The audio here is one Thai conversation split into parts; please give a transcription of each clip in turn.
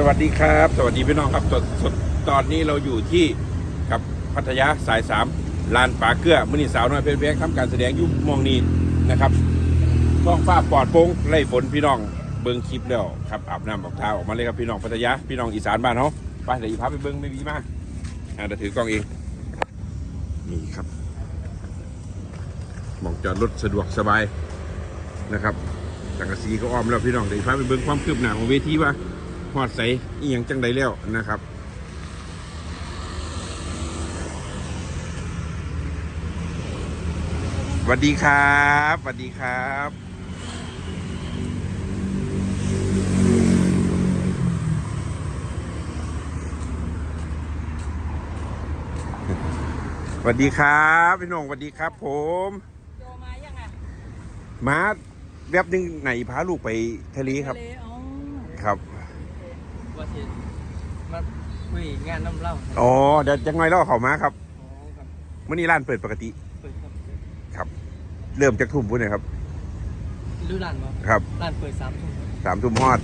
สวัสดีครับ สวัสดีพี่น้องครับสดสดตอนนี้เราอยู่ที่กับพัทยาสายสามลานป่าเกลือมือนีสาวน้อยเพลเพลทำการแสดงยุ่มองนี้นะครับท้องฟ้าปลอดโปร่งไล่ฝนพี่น้องเบิ้งคลิปแล้วครับอาบน้ำออกเท้าออกมาเลยครับพี่น้องพัทยาพี่น้องอีสานบ้านเขาไปเดี๋ยวอีพาไปเบิ้งไม่มีมากอะเดี๋ยวถือกล้องเองนี่ครับมองจอดรถสะดวกสบายนะครับสังกะสีก็อ้อมแล้วพี่น้องเดี๋ยวอีพาไปเบิ้งความคืบหน้าของเวทีว่า อดใสอีหยังจังใดแล้วนะครับสวัสดีครับสวัสดีครับสวัสดีครับพี่หน้องสวัสดีครับ ผมโจมายังอะมาแวบหนึงไหนพาลูกไปทะเลครับ ทะเลอ๋อ ครับ ว่าสิมาคุยงานน้ำเหล่าอ๋อเดี๋ยวจังไงเล่าเขามาครับอ๋อครับเมื่อนี้ร้านเปิดปกติเปิดครับครับ เริ่มจากทุ่มพุ่นเลยครับ รู้ร้านบ่ครับร้านเปิดสามทุ่มสามทุ่มฮอด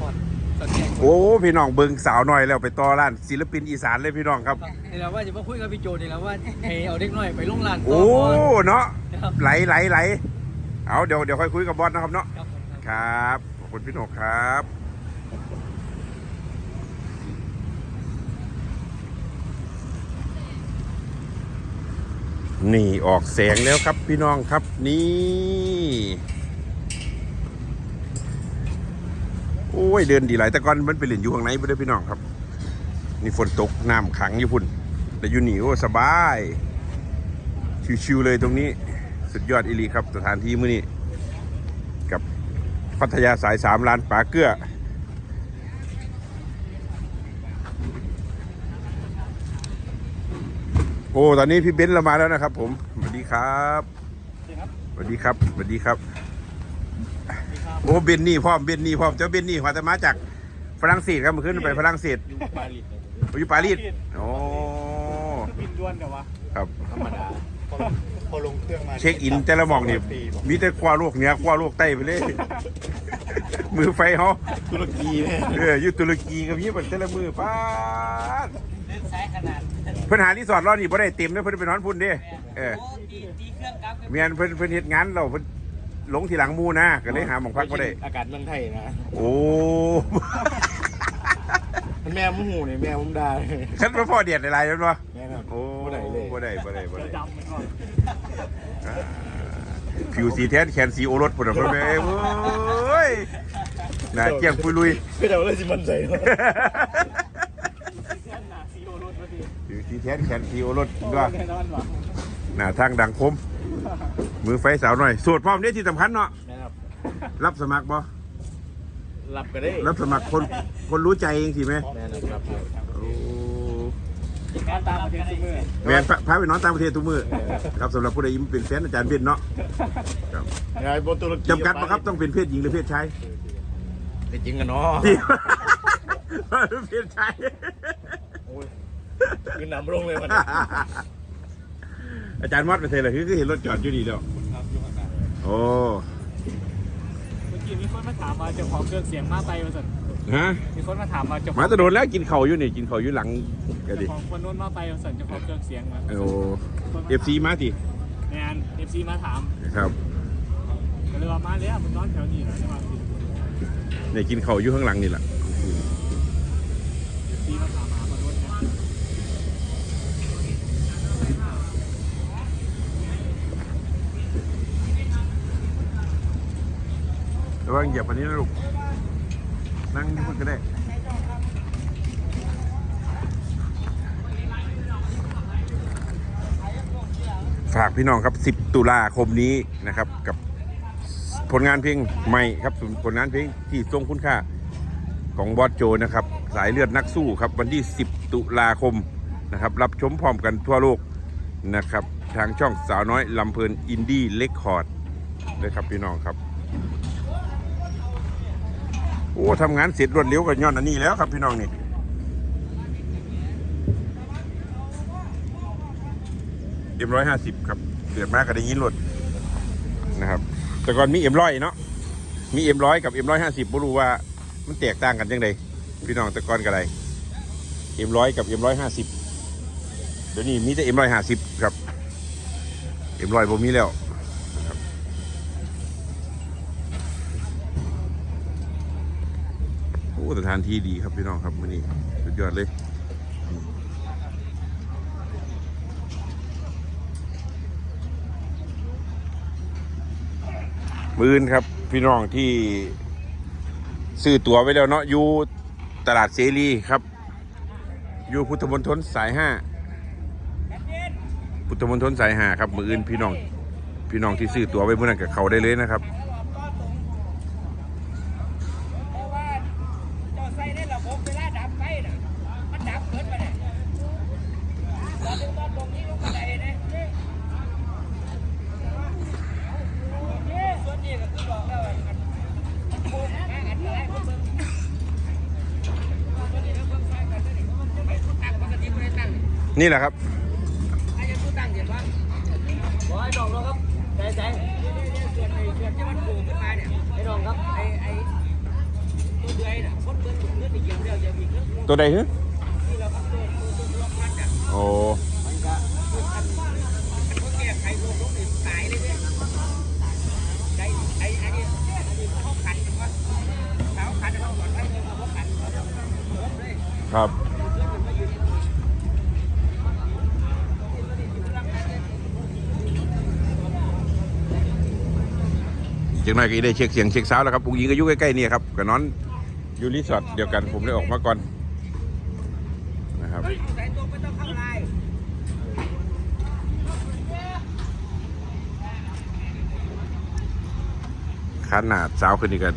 พอดตอนแจ้งโอ้พี่น้องเบิงสาวหน่อยแล้วไปต่อร้านศิลปินอีสานเลยพี่น้องครับนี่แหละว่าจะมาคุยกับพี่โจนี่แหละว่าให้เอาเด็กน้อยไปลงร้านต่โอ้ก่นเนาะครับไหลไหลไหลเอาเดี๋ยวเดี๋ยวค่อยคุยกับบอสนะครับเนาะครับผมครับ ครับขอบคุณพี่หนกครับ นี่ออกแสงแล้วครับพี่น้องครับนี่ โอ้ยเดินดีหลายแต่ก่อนมันไปเล่นอยู่ข้างในไม่ได้พี่น้องครับ นี่ฝนตกน้ำขังอยู่พุ่น แต่อยู่หนี่โอ้สบาย ชิวๆเลยตรงนี้สุดยอดอีลีครับสถานที่มื้อนี้ กับพัทยาสายสามลานป่าเกลือ โอ้ ตอนนี้พี่เบนซ์เรามาแล้วนะครับ ผมสวัสดีครับสวัสดีครับสวัสดีครับ โอ้เบนนี่พร้อมเบนนี่พร้อมเจ้าเบนนี่มาแต่มาจากฝรั่งเศสครับเมื่อคืนไปฝรั่งเศสอยู่ปารีสอยู่ปารีสโอ้บินด้วนแต่ว่าครับธรรมดาพอลงพอลงเครื่องมาเช็คอินแต่ละหมองนี่มีแต่คว้าโลกเหนือคว้าโลกใต้ไปเลย มือไฟเขาตุรกีเนี่ยเอออยู่ตุรกีกับยี่ปันแต่ละมือป้าดเล่นสายขนาด เพิ่นหารีสอร์ทรอนี่บ่ได้เต็มเด้อเพิ่นไปนอนพุ่นเด้เออโอ้ตีตีเครื่องกลับเมียนเพิ่นเพิ่นเฮ็ดงานเราเพิ่นหลงทีหลังหมู่นะก็เลยหาหม่องพักบ่ได้ อากาศเมืองไทยนะโอ้มันแม่มุหูเนี่ยแม่มุมดาฉันมาพ่อเดียดหลายๆแล้วเนาะแม่ครับโอ้บ่ได้เลยบ่ได้บ่ได้บ่ได้ดำมันก่อนอ่าผิวสีแทนแขนสีโอรสพุ่นน่ะเพิ่นแม่เอ้ยหน้าเกี้ยงปุยลุย ก็จะเลยสิมันใจผิว สีแทนแขนสีโอรสก็แน่นอนว่ะหน้าทางดังคม มือไฟสาวหน่อยโสดพร้อมเด้ที่สำคัญเนาะแม่ครับรับสมัครบ่หลับก็ได้รับสมัครคนคนรู้ใจเองสิไหมแม่นะครับโอ้งานตามประเทศทุกเมื่อแมนพาพาไปนอนต่างประเทศทุกมือครับสำหรับผู้ใดยิ้มเป็นแฟนอาจารย์เบนเนาะครับงานบนตุรกีจำกัดปะครับต้องเป็นเพศหญิงหรือเพศชายเป็นจริงกันเนาะที่เพศชายโอ้ย คือนำลงเลยมันอาจารย์วัดไปเทเลยคือคือเห็นรถจอดอยู่ดีแล้วครับอยู่ข้างหน้าโอ้เมื่อกี้มีคนมาถามมาเจ้าของเครื่องเสียงมาไปมาสั่นฮะมีคนมาถามมาเจ้าขหองมาจะโดนแล้วกินเข่าวอยู่นี่กินเข่าวอยู่หลังก็เจ้าดิของคนนู้นมาไปมาสั่นเจ้าของเครื่องเสียงมาโอ้เอฟซีมาสิงานเอฟซีมาถามครับก็เลยว่ามาแล้วมันนอนแถวนี้เหรอใช่ไหมเเนี่ยกินเข่าวอยู่ข้างหลังนี่แหละอฟซีมาถามหาคนนู้นเนี่ย ระวั งเหยียบอันนี้นะลูก นั่งพูดก็ได้ ฝากพี่น้องครับ 10 ตุลาคมนี้นะครับ กับผลงานเพลงใหม่ครับผลงานเพลงที่ทรงคุณค่าของบอสโจนะครับ สายเลือดนักสู้ครับ วันที่ 10 ตุลาคมนะครับ รับชมพร้อมกันทั่วโลกนะครับ ทางช่องสาวน้อยลำเพลินอินดี้เลคคอร์ดเลยครับพี่น้องครับ โอ้ทำงานเสร็จรวดเร็วกันย้อนอันนี้แล้วครับพี่น้องนี่เอ็มร้อยห้าสิบครับเดือดมากก็ได้ยินรถนะครับ แต่ก่อนมีเอ็มร้อยเนาะมีเอ็มร้อยกับเอ็มร้อยห้าสิบไม่รู้ว่ามันแตกต่างกันยังไงพี่น้องแต่ก่อนกันไรเอ็มร้อยกับเอ็มร้อยห้าสิบเดี๋ยวนี้มีแต่เอ็มร้อยห้าสิบครับเอ็มร้อยผมมีแล้วนะครับโอ้สถานที่ดีครับพี่น้องครับวันนี้สุดยอดเลยมือนครับ พี่น้องที่ซื้อตั๋วไว้แล้วเนาะอยู่ตลาดเสรีครับ อยู่พุทธมณฑลสายห้าพุทธมณฑลสายห้าครับมืออื่นพี่น้องพี่น้องที่ซื้อตั๋วไว้เมื่อนั้นกับเขาได้เลยนะครับ ยวจะมีเงินตัวใดฮะที่เราครับตัวตัวตัวล็อกมันอะโอ้มันก็ตัวคันคันเขาแก้ไขตัวรถ จังหน่อยก็ได้เช็คเสียงเช็คสาวแล้วครับปุงยิงก็อยู่ใกล้ๆนี่ครับกับน้อนอยู่รีสอร์ทเดียวกันผมได้ออกมาก่อนนะครับใส่ตัวไม่ต้องเข้าขนาดสาวขึ้นนี่กัน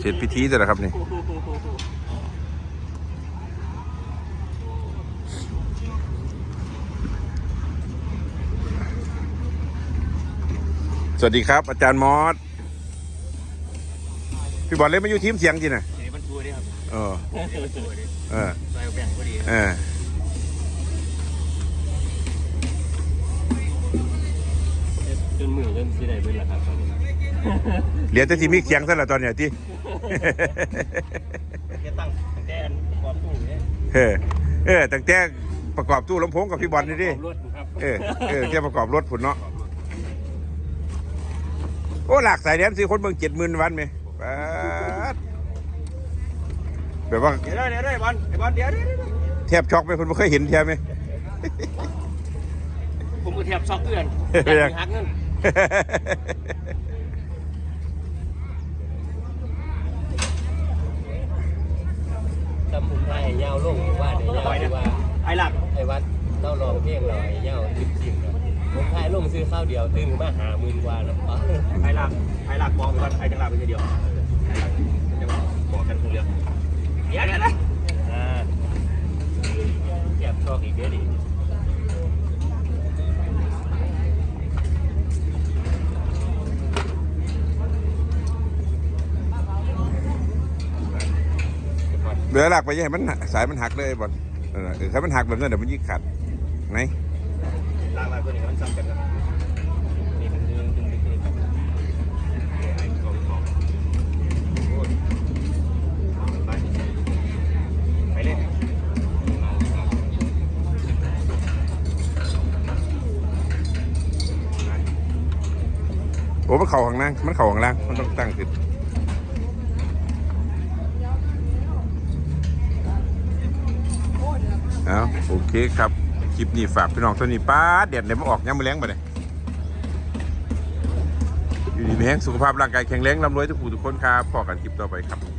เสร็จพิธีแต่ละครับนี่ สวัสดีครับ อาจารย์มอสพี่บอลเล่นมาอยู่ทีมเสียงจริงนะนี่มันช่วยดิครับเออนี่มันช่วยดิเออใส่แบ่งพอดีเออจนมือจนสิได้เบิดละครับตอนนี้เหลือแต่ที่มีเสียงซะละตอนเนี้ยที่แค่ตั้งแต่อันประกอบตู้เนี่ยเออเออตั้งแต่ประกอบตู้ลำโพงกับพี่บอลนี่ดิรถครับเออเออแค่ประกอบรถผุนเนาะ โอ้หลากสายแดนสิคนเบิ่งเจ็ดหมื่นวันไหมป๊าดแบบว่าเดี๋ยวได้เดี๋ยวได้บอลไอ้บอลเดี๋ยวเดี๋ยวเดี๋ยวแทบช็อกไหมคนไม่เคยเห็นแทบไหม ผมก็แทบช็อกเกินเอออยากหักเงินจำผมไทยยาวลงว่าเดี๋ยวยาวว่าไอ้หลักไอ้วัดเล่าลองเพลงเราไอ้ยาวริบจิบ ผมไทยลงซื้อข้าวเดียวตื่นมาหาหมื่นกว่าแล้วปะไอ้หลักไอ้หลักมองไปว่าไอ้จังหลักเป็นเดียวจะบอกกันคงเดียวเดี๋ยวเดี๋ยวเดี๋ยวอ่าแอบชอบอีกเด้อดิเรือหลักไปอยังให้มันหักสายมันหักเลยบอลเออเออถ้ามันหักแบบนั้นเดี๋ยวมันยิ่งขัดไหน โอ้ยไปไปเล่นโอ้มันเข่าข้างล่างมันเข่าข้างล่าง มันต้องตั้งขึ้นเอาโอเคครับ คลิปนี้ฝากพี่น้องเท่านี้ป้าเด็ดเลยมาออกยังไม่แรงไปเลยอยู่ดีมีแห้งสุขภาพร่างกายแข็งแรงร่ำรวยทุกผู้ทุกคนครับพอกันคลิปต่อไปครับ